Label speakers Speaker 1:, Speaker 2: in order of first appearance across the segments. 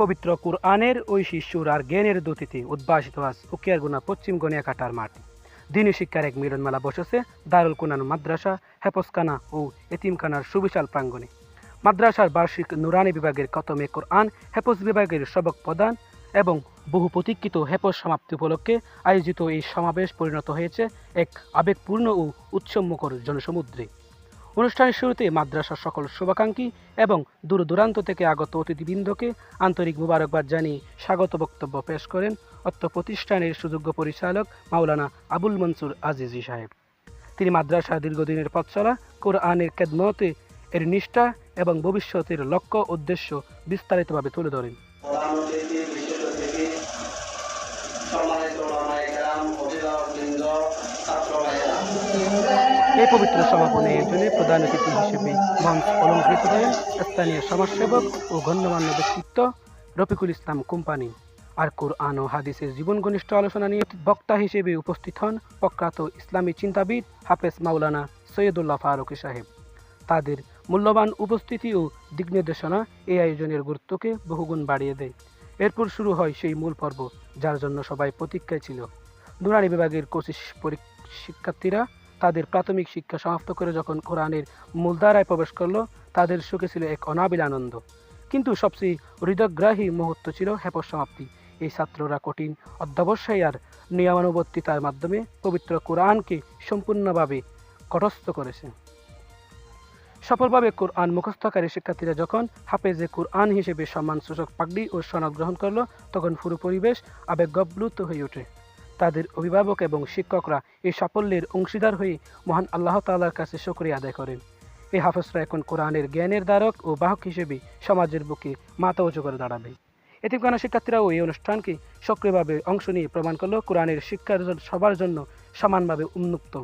Speaker 1: পবিত্র কুরআনের ঐশী শিশুর আর জ্ঞানের দূতিতে উদ্ভাসিত আজ উকিয়ারগুনা পশ্চিম গনিয়াকাটার মাটি দিনী শিক্ষার এক মিলনমেলা বসেছে দারুল কুনান মাদ্রাসা হেফসখানা ও এতিমখানার সুবিশাল প্রাঙ্গণে। মাদ্রাসার বার্ষিক নুরানি বিভাগের কতমে কোরআন হেফজ বিভাগের সবক প্রদান এবং বহু প্রতীক্ষিত হেফজ সমাপ্তি উপলক্ষে আয়োজিত এই সমাবেশ পরিণত হয়েছে এক আবেগপূর্ণ ও উৎসবমুখর জনসমুদ্রে। অনুষ্ঠানের শুরুতে মাদ্রাসার সকল শুভাকাঙ্ক্ষী এবং দূর দূরান্ত থেকে আগত অতিথিবৃন্দকে আন্তরিক মুবারকবাদ জানিয়ে স্বাগত বক্তব্য পেশ করেন অত্র প্রতিষ্ঠানের সুযোগ্য পরিচালক মাওলানা আবুল মনসুর আজিজি সাহেব। তিনি মাদ্রাসা দীর্ঘদিনের পথ চলা কোরআনের কেদমতে এর নিষ্ঠা এবং ভবিষ্যতের লক্ষ্য উদ্দেশ্য বিস্তারিতভাবে তুলে ধরেন। পবিত্র সমাপনী আয়োজনে প্রধান অতিথি হিসেবে মঞ্চ অলঙ্কৃত করেন স্থানীয় সমাজসেবক ও গণ্যমান্য ব্যক্তিত্ব রফিকুল ইসলাম কোম্পানি, আর কোরআন ও হাদিসের জীবন ঘনিষ্ঠ আলোচনা নিয়ে বক্তা হিসেবে উপস্থিত হন প্রখ্যাত ইসলামী চিন্তাবিদ হাফেজ মাওলানা সৈয়দুল্লাহ ফারুকি সাহেব। তাদের মূল্যবান উপস্থিতি ও দিক নির্দেশনা এই আয়োজনের গুরুত্বকে বহুগুণ বাড়িয়ে দেয়। এরপর শুরু হয় সেই মূল পর্ব, যার জন্য সবাই প্রতীক্ষায় ছিল। নুরানি বিভাগের কোচিস শিক্ষার্থীরা তাদের প্রাথমিক শিক্ষা সমাপ্ত করে যখন কোরআনের মূলধারায় প্রবেশ করল, তাদের সুখে ছিল এক অনাবিল আনন্দ। কিন্তু সবচেয়ে হৃদয়গ্রাহী মুহূর্ত ছিল হেপর সমাপ্তি। এই ছাত্ররা কঠিন অধ্যবসায় আর নিয়মানুবর্তিতার মাধ্যমে পবিত্র কোরআনকে সম্পূর্ণভাবে কটস্থ করেছে। সফলভাবে কোরআন মুখস্থকারী শিক্ষার্থীরা যখন হাফেজে কোরআন হিসেবে সম্মানসূচক পাগড়ি ও সনদ গ্রহণ করল, তখন পুরো পরিবেশ আবেগ আবেগপ্লুত হয়ে ওঠে। তাদের অভিভাবক এবং শিক্ষকরা এই সাফল্যের অংশীদার হয়ে মহান আল্লাহ তাআলার কাছে শুকরিয়া আদায় করেন। এই হাফেজরা এখন কোরআনের জ্ঞানের দ্বারক ও বাহক হিসেবে সমাজের বুকে মাথা উঁচু করে দাঁড়াবে। এতিমখানা শিক্ষার্থীরাও এই অনুষ্ঠানকে সক্রিয়ভাবে অংশ নিয়ে প্রমাণ করল কোরআনের শিক্ষার সবার জন্য সমানভাবে উন্মুক্ত।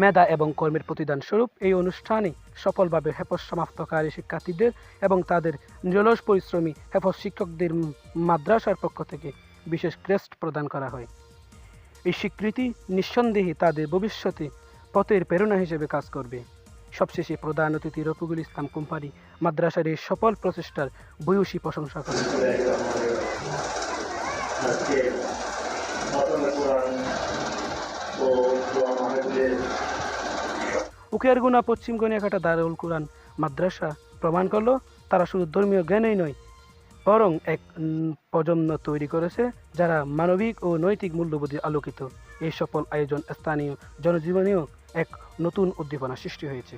Speaker 1: মেধা এবং কর্মের প্রতিদান স্বরূপ এই অনুষ্ঠানে সফলভাবে হেফজ সমাপ্তকারী শিক্ষার্থীদের এবং তাদের নিরলস পরিশ্রমী হেফজ শিক্ষকদের মাদ্রাসার পক্ষ থেকে বিশেষ ক্রেস্ট প্রদান করা হয়। এই স্বীকৃতি নিঃসন্দেহে তাদের ভবিষ্যতে পথের প্রেরণা হিসেবে কাজ করবে। সবশেষে প্রধান অতিথি রফিকুল ইসলাম কোম্পানি মাদ্রাসার এই সফল প্রচেষ্টার ভূয়সী প্রশংসা করেন। উকিয়ারগুনা পশ্চিম গনিয়াকাটা দারুল কুরআন মাদ্রাসা প্রমাণ করল, তারা শুধু ধর্মীয় জ্ঞানই নয় বরং এক প্রজন্ম তৈরি করেছে যারা মানবিক ও নৈতিক মূল্যবোধে আলোকিত। এই সফল আয়োজন স্থানীয় জনজীবনেও এক নতুন উদ্দীপনা সৃষ্টি হয়েছে।